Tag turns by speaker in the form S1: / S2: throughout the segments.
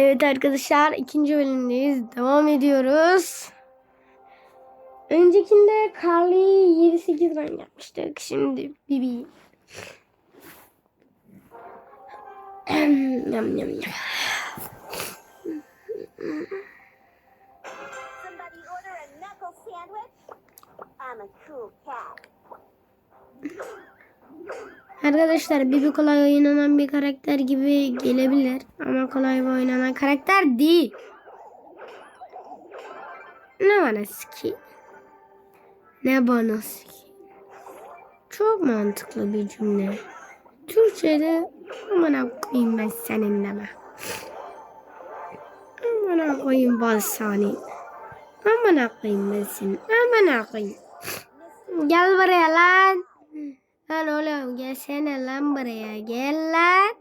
S1: Evet arkadaşlar ikinci bölümdeyiz. Devam ediyoruz. Öncekinde Carly'yi 7-8 rank yapmıştık. Şimdi Bibi. yam yam yam. Arkadaşlar Bibi kolay oynanan bir karakter gibi gelebilir. Ama kolay oynanan karakter değil. Ne bana ki? Ne bana ki? Çok mantıklı bir cümle. Türkçe'de amına koyayım ben senin deme. Amına koyayım bal sani. Amına koyayım ben seni. Amına koyayım. Gel buraya lan. Lan oğlum gelsene lan buraya. Gel lan.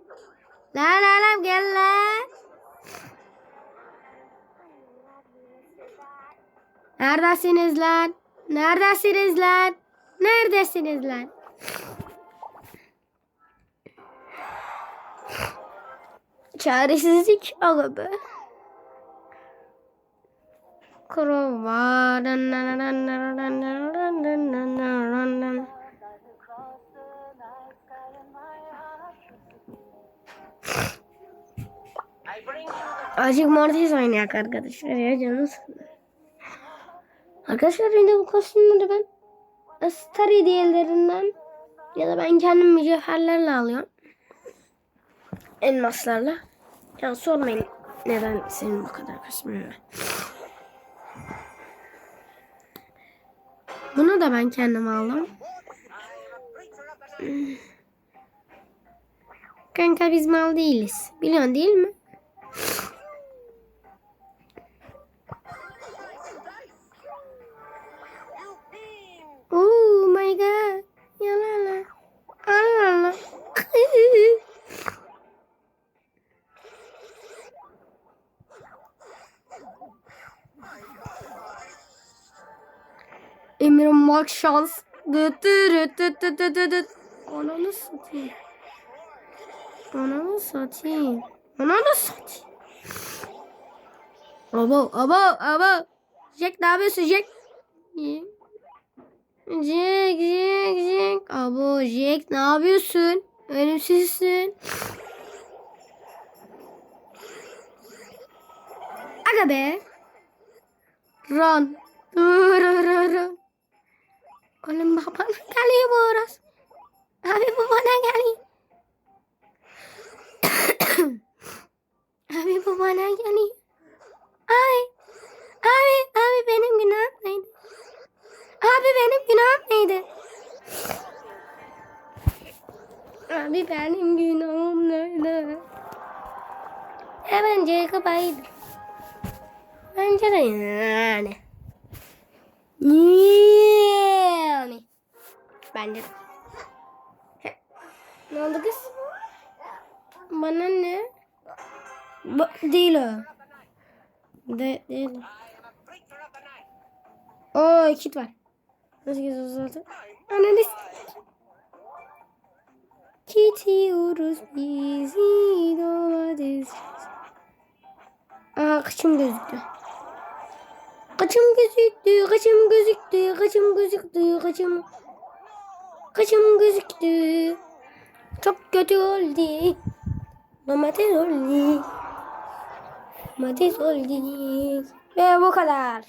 S1: Lan oğlum gel lan. Neredesiniz lan? Neredesiniz lan? Neredesiniz lan? Çaresizlik aga be. Kurova. Azıcık Mortis oynayak arkadaşlar ya canım. Arkadaşlar yine bu kostümleri ben Star hediyelerinden ya da ben kendim mücevherlerle alıyorum. Elmaslarla. Ya sormayın neden senin bu kadar kostümün. Bunu da ben kendim aldım. Kanka biz mal değiliz. Biliyorsun değil mi? Emir'in max şans. Dıt dıt dıt dıt dıt dıt. Ananı satayım. Ananı satayım. Ananı satayım. Abo abo abo. Jack ne yapıyorsun Jack? Jack Jack Jack. Abo Jack ne yapıyorsun? Ölümsüzsün. Aga be. Run run. Oğlum babana geliyor bu orası. Abi bu bana geliyor. Abi bu bana geliyor. Abi. Abi. Abi benim günahım neydi? Abi benim günahım neydi? Abi benim günahım neydi? Ya bence kabaydı. Bence de yani. Yani. Bence. Ne oldu kız? Bana ne? Bu, değil o. De, değil. Oo kit var. Nasıl geziyoruz zaten? Ananı Gidiyoruz biz domates. Aa kaçım gözüktü. Kaçım gözüktü, kaçım gözüktü, kaçım gözüktü, kaçım. Kaçım gözüktü. Çok kötü oldu. Domates oldu. Domates oldu. Ve bu kadar.